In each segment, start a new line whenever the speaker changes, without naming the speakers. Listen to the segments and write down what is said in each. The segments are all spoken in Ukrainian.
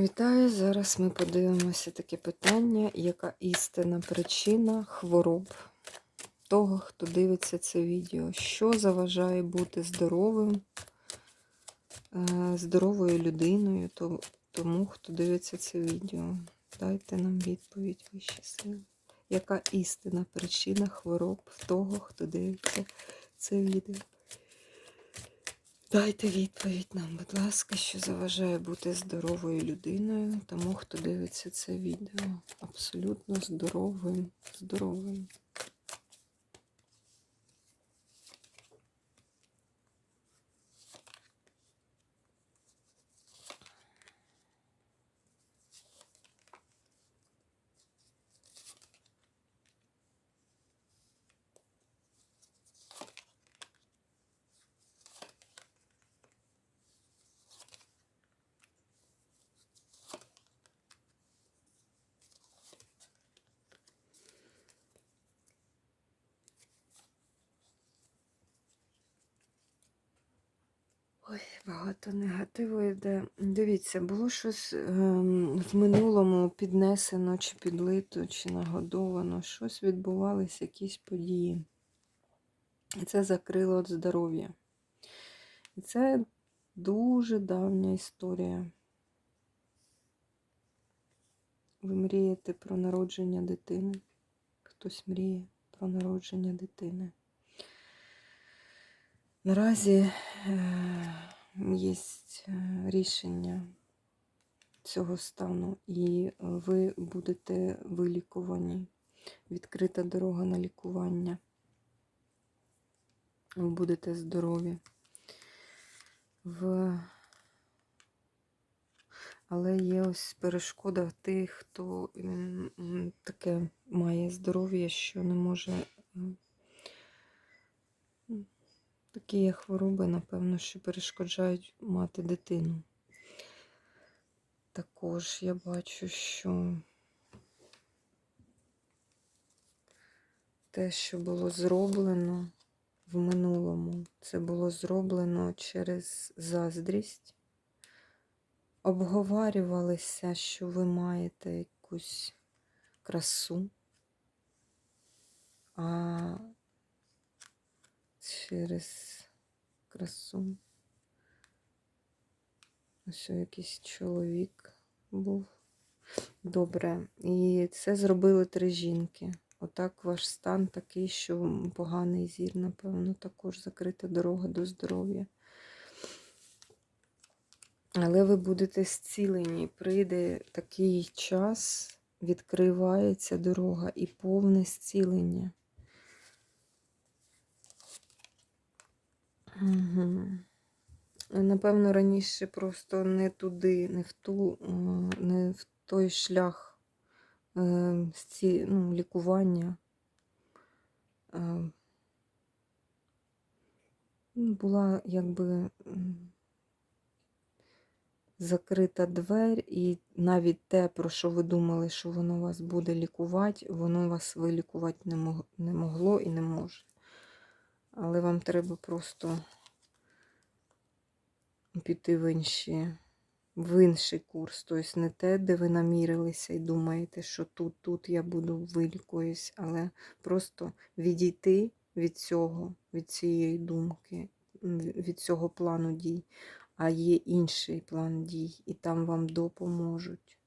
Вітаю! Зараз ми подивимося таке питання, яка істинна причина хвороб того, хто дивиться це відео. Що заважає бути здоровим, е, здоровою людиною, тому, хто дивиться це відео? Дайте нам відповідь вищі сили. Яка істинна причина хвороб того, хто дивиться це відео? Дайте відповідь нам, будь ласка, що заважає бути здоровою людиною, тому хто дивиться це відео. Абсолютно здоровим, здоровим. Ой, багато негативу йде. Дивіться, було щось ем, в минулому піднесено, чи підлито, чи нагодовано, щось відбувалися, якісь події. І це закрило від здоров'я. І це дуже давня історія. Ви мрієте про народження дитини. Хтось мріє про народження дитини. Наразі є рішення цього стану, і ви будете вилікувані. Відкрита дорога на лікування. Ви будете здорові. В... Але є ось перешкода тих, хто таке має здоров'я, що не може. Такі є хвороби, напевно, що перешкоджають мати дитину. Також я бачу, що те, що було зроблено в минулому, це було зроблено через заздрість. Обговорювалися, що ви маєте якусь красу, а через красу. Ось якийсь чоловік був. Добре. І це зробили три жінки. Отак ваш стан такий, що поганий зір, напевно, також закрита дорога до здоров'я. Але ви будете зцілені. Прийде такий час, відкривається дорога і повне зцілення. Угу. Напевно, раніше просто не туди, не в ту, е, не в той шлях е, ці, ну, лікування. Ну, була якби закрита двер, і навіть те, про що ви думали, що воно вас буде лікувати, воно вас вилікувати не могло і не може. Але вам треба просто піти в інші, в інший курс. Тобто не те, де ви намірилися і думаєте, що тут, тут я буду вилікуюсь, але просто відійти від цього, від цієї думки, від цього плану дій, а є інший план дій, і там вам допоможуть.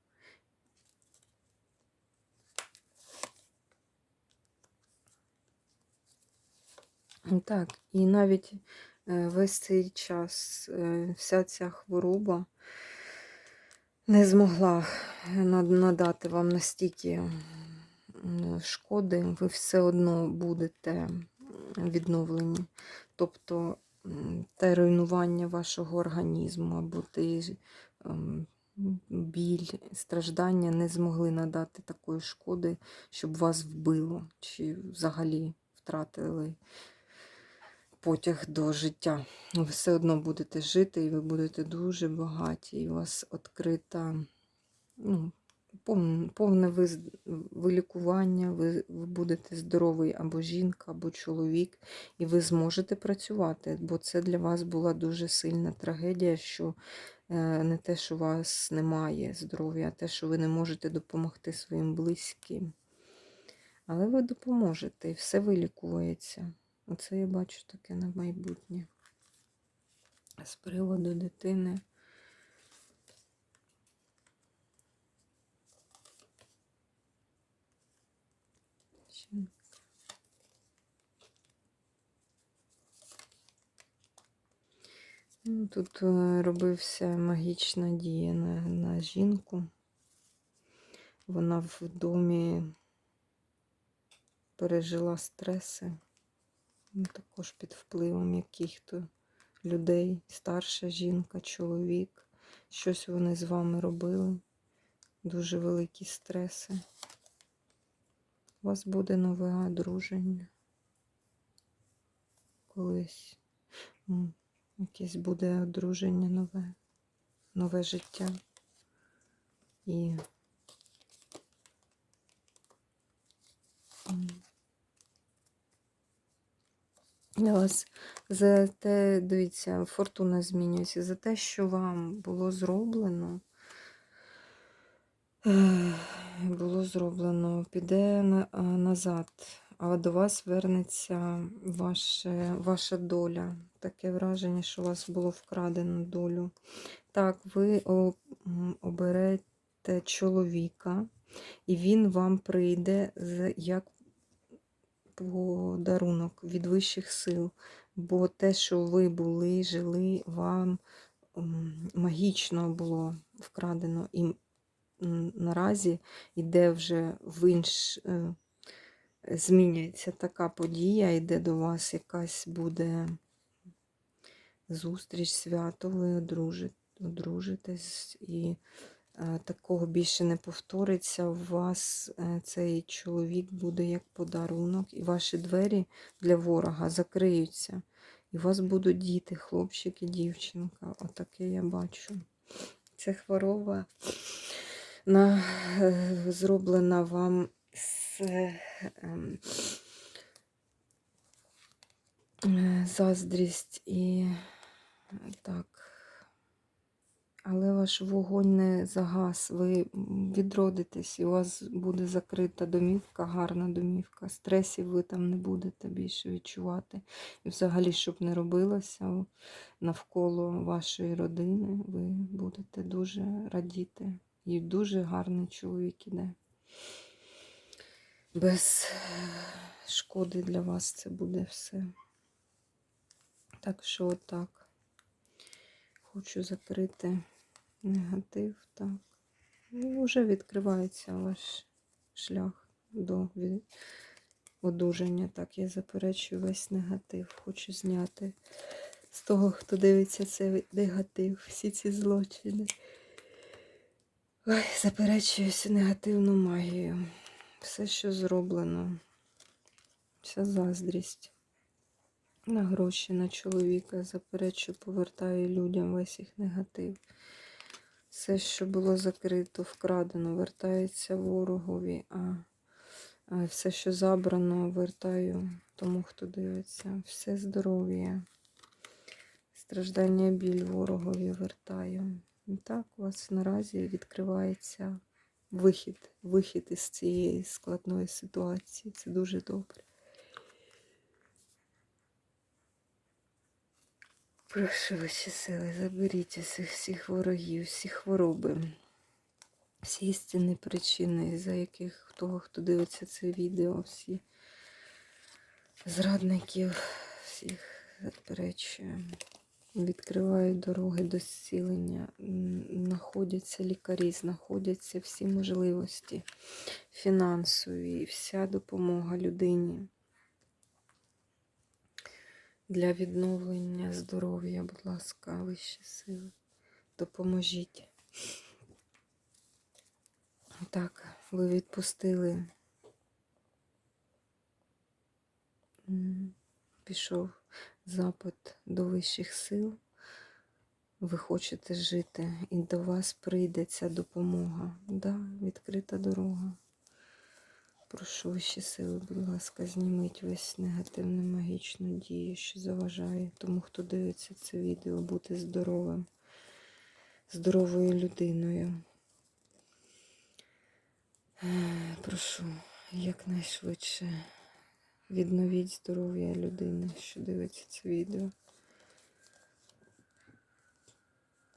Так, і навіть е, весь цей час е, вся ця хвороба не змогла надати вам настільки шкоди, ви все одно будете відновлені. Тобто те руйнування вашого організму або ті ем, біль, страждання не змогли надати такої шкоди, щоб вас вбило, чи взагалі втратили потяг до життя. Ви все одно будете жити, і ви будете дуже багаті, і у вас відкрита, ну, повне вилікування, ви, ви будете здоровий або жінка, або чоловік, і ви зможете працювати, бо це для вас була дуже сильна трагедія, що е, не те, що у вас немає здоров'я, а те, що ви не можете допомогти своїм близьким. Але ви допоможете, і все вилікується. Оце я бачу таке на майбутнє. З приводу дитини. Ну, Тут е, робився магічна дія на, на жінку. Вона в домі пережила стреси, також під впливом яких-то людей, старша жінка, чоловік. Щось вони з вами робили. Дуже великі стреси. У вас буде нове одруження. Колись. Якесь буде одруження нове, нове життя. І вас за те, дивіться, фортуна змінюється, за те, що вам було зроблено, було зроблено, піде назад, а до вас вернеться ваше, ваша доля. Таке враження, що у вас було вкрадено долю. Так, ви оберете чоловіка, і він вам прийде як подарунок від вищих сил. Бо те, що ви були, жили, вам магічно було вкрадено. І наразі йде вже в інш. е, Змінюється така подія, йде до вас якась буде зустріч, свято, ви одружитесь, і такого більше не повториться. У вас е, цей чоловік буде як подарунок, і ваші двері для ворога закриються. І у вас будуть діти, хлопчик і дівчинка. Отаке я бачу. Це хвороба на, е, зроблена вам з ем, е, заздрість і так. Але ваш вогонь не загас, ви відродитесь, і у вас буде закрита домівка, гарна домівка. Стресів ви там не будете більше відчувати. І взагалі, щоб не робилося навколо вашої родини, ви будете дуже радіти. І дуже гарний чоловік іде. Без шкоди для вас це буде все. Так що отак. Хочу закрити негатив. Так. Ну, вже відкривається ваш шлях до одужання. Так, я заперечую весь негатив. Хочу зняти з того, хто дивиться цей негатив, всі ці злочини. Ой, заперечую всю негативну магію. Все, що зроблено, вся заздрість на гроші, на чоловіка, заперечую, повертаю людям весь їх негатив. Все, що було закрито, вкрадено, вертається ворогові, а, все, що забрано, вертаю тому, хто дивиться. Все здоров'я, страждання, біль ворогові вертаю. І так у вас наразі відкривається вихід, вихід із цієї складної ситуації. Це дуже добре. Прошу ваші сили, заберіть усіх всіх ворогів, всі хвороби, всі істинні причини, за яких того, хто дивиться це відео, всі зрадників, всіх заперечую. Відкривають дороги до зцілення, знаходяться лікарі, знаходяться всі можливості фінансові, вся допомога людині для відновлення здоров'я, будь ласка, вищі сили. Допоможіть. Так, ви відпустили. Пішов запит до вищих сил. ви хочете жити, і до вас прийде ця допомога. Да, відкрита дорога. Прошу вищі сили, будь ласка, зніміть весь негативну магічну дію, що заважає тому, хто дивиться це відео, бути здоровим, здоровою людиною. Е, Прошу якнайшвидше відновіть здоров'я людини, що дивиться це відео.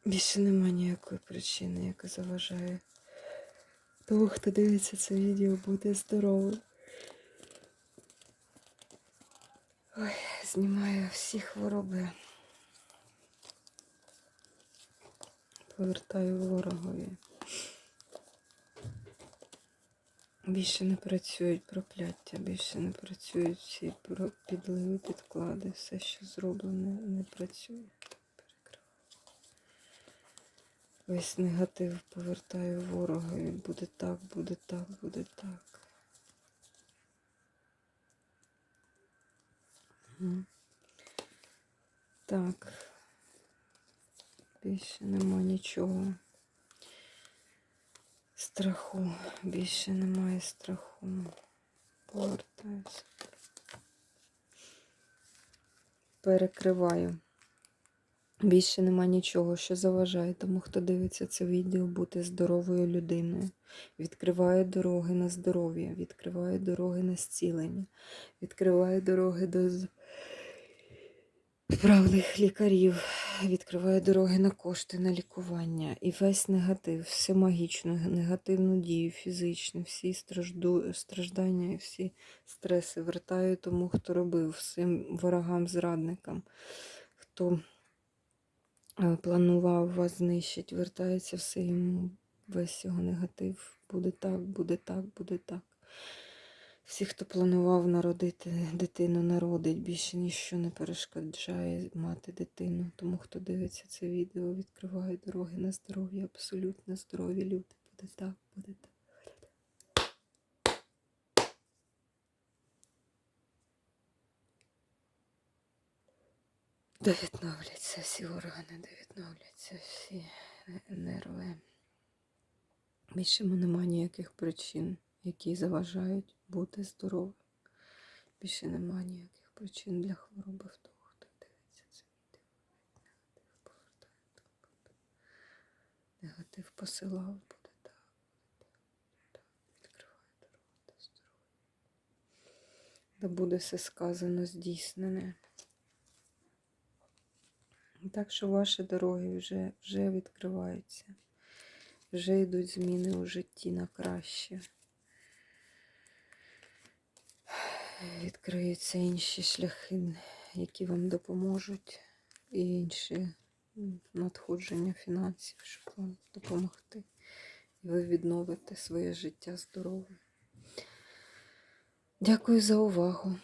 Більше нема ніякої причини, яка заважає тому, хто дивиться це відео, бути здоровим. Ой, знімаю всі хвороби. Повертаю ворогові. Більше не працюють прокляття, більше не працюють всі підливи, підклади, все, що зроблене, не працює. Весь негатив повертаю ворогові. Буде так, буде так, буде так. Так. Більше нема нічого. Страху. Більше немає страху. Повертаюся. Перекриваю. Більше нема нічого, що заважає тому, хто дивиться це відео, бути здоровою людиною. Відкриває дороги на здоров'я, відкриває дороги на зцілення, відкриває дороги до з- лікарів, відкриває дороги на кошти, на лікування. І весь негатив, всю магічну, негативну дію, фізичну, всі стражду, страждання всі стреси вертаю тому, хто робив, всім ворогам-зрадникам, хто планував вас знищити, вертається все йому, весь його негатив. Буде так, буде так, буде так. Всі, хто планував народити дитину, народить, більше ніщо не перешкоджає мати дитину. Тому, хто дивиться це відео, відкриває дороги на здоров'я, абсолютно здорові люди. Буде так. буде так. Де відновляться всі органи, де відновляться всі нерви. Більше немає ніяких причин, які заважають бути здоровим. Більше немає ніяких причин для хвороби в того, хто дивиться це відео. Негатив повертає. Негатив посилав, буде так. Відкриває дорогу до здоров'я. Да буде все сказано, здійснене. Так що ваші дороги вже, вже відкриваються. Вже йдуть зміни у житті на краще. Відкриються інші шляхи, які вам допоможуть, і інші надходження фінансів, щоб вам допомогти. І ви відновите своє життя здорове. Дякую за увагу.